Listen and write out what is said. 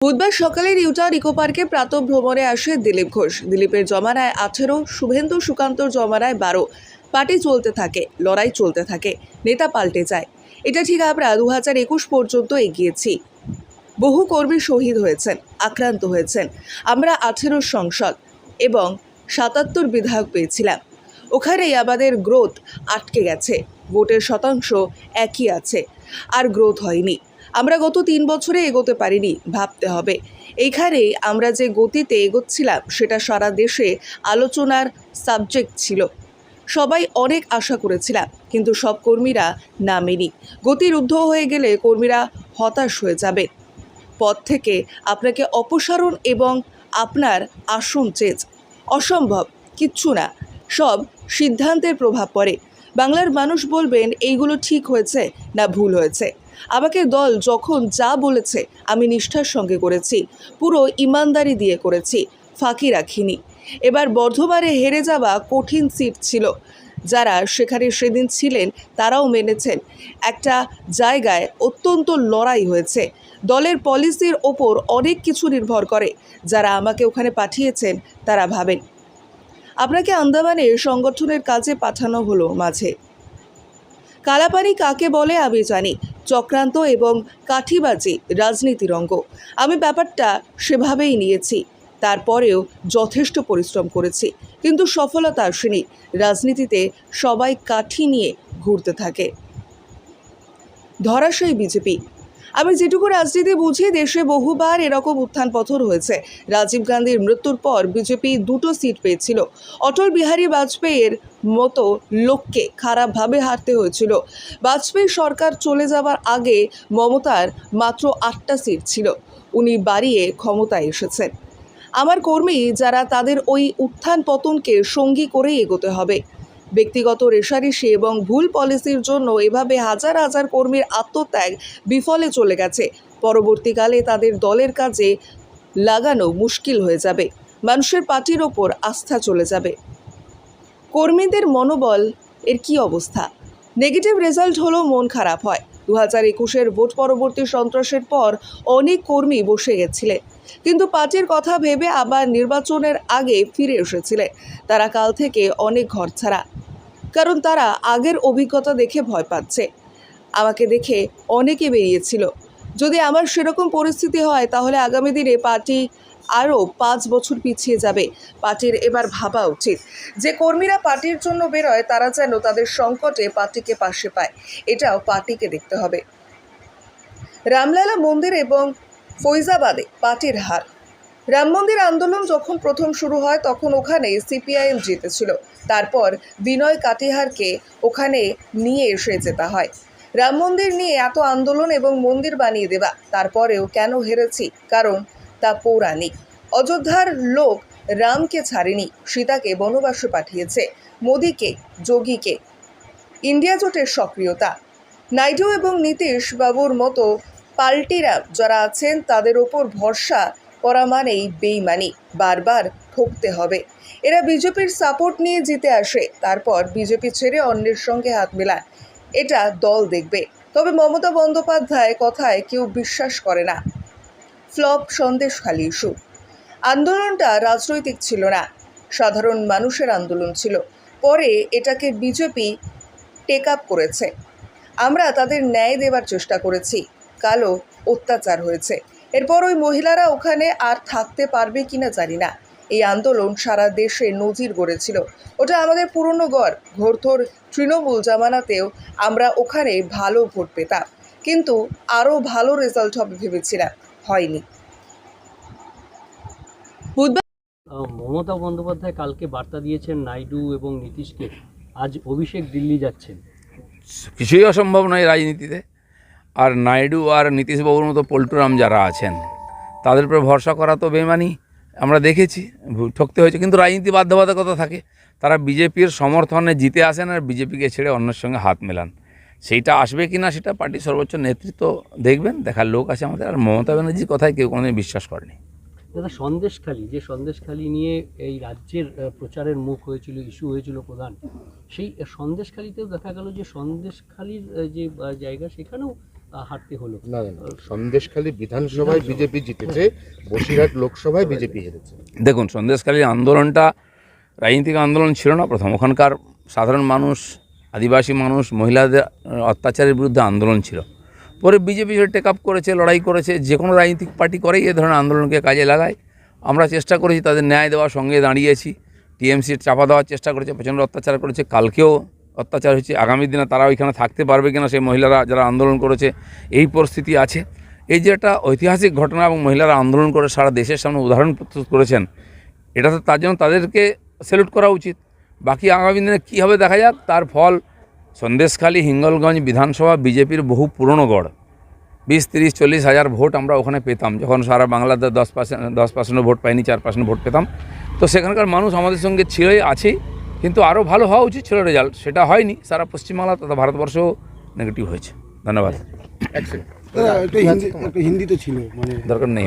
বুধবার সকালে নিউটাউন ইকো পার্কে প্রাতঃ ভ্রমণে আসে দিলীপ ঘোষ। দিলীপের জমানায় আঠেরো, শুভেন্দু সুকান্তর জমানায় বারো। পার্টি চলতে থাকে, লড়াই চলতে থাকে, নেতা পাল্টে যায়। এটা ঠিক আমরা দু হাজার একুশ পর্যন্ত এগিয়েছি। বহু কর্মী শহীদ হয়েছেন, আক্রান্ত হয়েছেন। আমরা আঠেরো সংসদ এবং সাতাত্তর বিধায়ক পেয়েছিলাম। ওখানেই আমাদের গ্রোথ আটকে গেছে। ভোটের শতাংশ একই আছে। আর গ্রোথ হয়নি। আমরা গত তিন বছরে এগোতে পারিনি, ভাবতে হবে। এইখানে আমরা যে গতিতে এগোচ্ছিলাম, সেটা সারা দেশে আলোচনার সাবজেক্ট ছিল। সবাই অনেক আশা করেছিলাম, কিন্তু সব কর্মীরা নামেনি। গতির ঊর্ধ্ব হয়ে গেলে কর্মীরা হতাশ হয়ে যাবে। পদ থেকে আপনাকে অপসারণ এবং আপনার আসন চেঞ্জ অসম্ভব, কিচ্ছু না। সব সিদ্ধান্তের প্রভাব পড়ে। বাংলার মানুষ বলবেন, এইগুলো ঠিক হয়েছে না ভুল হয়েছে? আমাকে দল যখন যা বলেছে আমি নিষ্ঠার সঙ্গে করেছি। পুরো ইমানদারি দিয়ে করেছি। ফাঁকি রাখিনি। এবার বর্ধমানে হেরে যাওয়া কঠিন সিট ছিল। যারা সেখানে সেদিন ছিলেন তারাও মেনেছেন। একটা জায়গায় অত্যন্ত লড়াই হয়েছে। দলের পলিসির ওপর অনেক কিছু নির্ভর করে। যারা আমাকে ওখানে পাঠিয়েছেন তারা ভাবেন। আপনাকে আন্দামানে সংগঠনের কাজে পাঠানো হলো মাঝে। কালাপানি কাকে বলে আমি জানি। চক্রান্ত এবং কাঠিবাজি রাজনীতির অঙ্গ। আমি ব্যাপারটা সেভাবেই নিয়েছি। তারপরেও যথেষ্ট পরিশ্রম করেছি, কিন্তু সফলতা আসেনি। রাজনীতিতে সবাই কাঠি নিয়ে ঘুরতে থাকে। ধরাশয়ী বিজেপি আমি যেটুকু রাজনীতি বুঝি দেশে বহুবার এরকম উত্থান পথর হয়েছে। রাজীব গান্ধীর মৃত্যুর পর বিজেপি দুটো সিট পেয়েছিল। অটল বিহারী বাজপেয়ীর মতো লোককে খারাপভাবে হারতে হয়েছিল। বাজপেয়ী সরকার চলে যাওয়ার আগে মমতার মাত্র আটটা সিট ছিল। উনি বাড়িয়ে ক্ষমতায় এসেছেন। আমার কর্মী যারা তাদের ওই উত্থান পতনকে সঙ্গী করেই এগোতে হবে। ব্যক্তিগত রেশারেশি এবং ভুল পলিসির জন্য এভাবে হাজার হাজার কর্মীর আত্মত্যাগ বিফলে চলে গেছে। পরবর্তীকালে তাদের দলের কাজে লাগানো মুশকিল হয়ে যাবে। মানুষের পার্টির ওপর আস্থা চলে যাবে। কর্মীদের মনোবল এর কি অবস্থা? নেগেটিভ রেজাল্ট হলো মন খারাপ হয়। দু হাজার একুশের ভোট পরবর্তী সন্ত্রাসের পর অনেক কর্মী বসে গেছিলেন। কিন্তু পার্টির কথা ভেবে আবার নির্বাচনের আগে ফিরে এসেছিলেন। তারা কাল থেকে অনেক ঘর ছাড়া কারণ তারা আগের অভিজ্ঞতা দেখে ভয় পাচ্ছে। আমাকে দেখে অনেকে বেরিয়েছিল। যদি আমার সেরকম পরিস্থিতি হয়, তাহলে আগামী দিনে পার্টি আরও পাঁচ বছর পিছিয়ে যাবে। পার্টির এবার ভাবা উচিত। যে কর্মীরা পার্টির জন্য বেরোয়, তারা যেন তাদের সংকটে পার্টিকে পাশে পায়। এটাও পার্টিকে দেখতে হবে। রামলালা মন্দির এবং ফৈজাবাদে পার্টির হার। রাম মন্দির আন্দোলন যখন প্রথম শুরু হয়, তখন ওখানে সিপিআইএম জিতেছিল। তারপর বিনয় কাটিহারকে ওখানে নিয়ে এসে যেতে হয়। রাম মন্দির নিয়ে এত আন্দোলন এবং মন্দির বানিয়ে দেওয়া, তারপরেও কেন হেরেছি? কারণ তা পৌরাণিক। অযোধ্যার লোক রামকে ছাড়েনি, সীতাকে বনবাসে পাঠিয়েছে, মোদীকে, যোগীকে। ইন্ডিয়া জোটের সক্রিয়তা। নাইডু এবং নীতিশ বাবুর মতো পাল্টিরা যারা আছেন, তাদের ওপর ভরসা করা মানেই বেইমানি বারবার ঠকতে হবে। এরা বিজেপির সাপোর্ট নিয়ে জিতে আসে, তারপর বিজেপি ছেড়ে অন্যের সঙ্গে হাত মেলায়। এটা দল দেখবে। তবে মমতা বন্দ্যোপাধ্যায় কথায় কেউ বিশ্বাস করে না। Flop Sandeshkhali issue. আন্দোলনটা রাজনৈতিক ছিল না। সাধারণ মানুষের আন্দোলন ছিল। পরে এটাকে বিজেপি টেক আপ করেছে। আমরা তাদের ন্যায় দেবার চেষ্টা করেছি। কালো অত্যাচার হয়েছে। এরপর ওই মহিলারা ওখানে আর থাকতে পারবে কিনা জানি না। এই আন্দোলন সারা দেশে নজির গড়েছিল। ওটা আমাদের পুরনো গড় ঘোরথোর তৃণমূল জামানাতেও আমরা ওখানে ভালো ভোট পেতাম। কিন্তু আরও ভালো রেজাল্ট হবে ভেবেছিলাম। হয়নি। বুধবার মমতা বন্দ্যোপাধ্যায় কালকে বার্তা দিয়েছেন নাইডু এবং নীতিশকে। আজ অভিষেক দিল্লি যাচ্ছেন। কিছুই অসম্ভব নয় রাজনীতিতে। আর নাইডু আর নীতিশবাবুর মতো পল্টুরাম যারা আছেন, তাদের উপরে ভরসা করা তো বেমানি আমরা দেখেছি ঠকতে হয়েছে। কিন্তু রাজনীতি বাধ্যবাধকতা থাকে। তারা বিজেপির সমর্থনে জিতে আসেন আর বিজেপিকে ছেড়ে অন্যের সঙ্গে হাত মেলান। সেইটা আসবে কি না, সেটা পার্টির সর্বোচ্চ নেতৃত্ব দেখবেন, দেখার লোক আছে আমাদের। আর মমতা ব্যানার্জির কথায় কেউ কোনোদিন বিশ্বাস করেনি। দাদা, সন্দেশখালী, যে সন্দেশখালী নিয়ে এই রাজ্যের প্রচারের মুখ হয়েছিল, ইস্যু হয়েছিল প্রধান, সেই সন্দেশখালীতেও দেখা গেল যে সন্দেশখালীর যে জায়গা, সেখানেও আহ, হারতে হলো। না সন্দেশখালী বিধানসভায় বিজেপি জিতেছে বসিরহাট লোকসভায় বিজেপি হেরেছে। দেখুন সন্দেশকালীন আন্দোলনটা রাজনীতিক আন্দোলন ছিল না প্রথম। ওখানকার সাধারণ মানুষ আদিবাসী মানুষ মহিলাদের অত্যাচারের বিরুদ্ধে আন্দোলন ছিল। পরে বিজেপি সেটা টেক আপ করেছে লড়াই করেছে যে কোনো রাজনৈতিক পার্টি করেই এ ধরনের আন্দোলনকে কাজে লাগায়। আমরা চেষ্টা করেছি তাদের ন্যায় দেওয়ার সঙ্গে দাঁড়িয়েছি। টিএমসি চাপা দেওয়ার চেষ্টা করেছে প্রচণ্ড অত্যাচার করেছে। কালকেও অত্যাচার হচ্ছে আগামী দিনে তারা ওইখানে থাকতে পারবে কিনা সেই মহিলারা যারা আন্দোলন করেছে, এই পরিস্থিতি আছে। এই যে একটা ঐতিহাসিক ঘটনা এবং মহিলারা আন্দোলন করে সারা দেশের সামনে উদাহরণ প্রস্তুত করেছেন, এটা তো তার জন্য তাদেরকে স্যালুট করা উচিত। বাকি আগামী দিনে কী হবে দেখা যাক, তার ফল সন্দেশখালী হিঙ্গলগঞ্জ বিধানসভা বিজেপির বহু পুরনো গড়। বিশ, তিরিশ, চল্লিশ হাজার ভোট আমরা ওখানে পেতাম, যখন সারা বাংলাতে দশ পার্সেন্ট দশ পার্সেন্ট ভোট পাইনি, চার পার্সেন্ট ভোট পেতাম। তো সেখানকার মানুষ আমাদের সঙ্গে ছিলই, আছেই। কিন্তু আরও ভালো হওয়া উচিত ছিল রেজাল্ট সেটা হয়নি সারা পশ্চিমবাংলা তথা ভারতবর্ষও নেগেটিভ হয়েছে। ধন্যবাদ। হিন্দি তো ছিল মানে দরকার নেই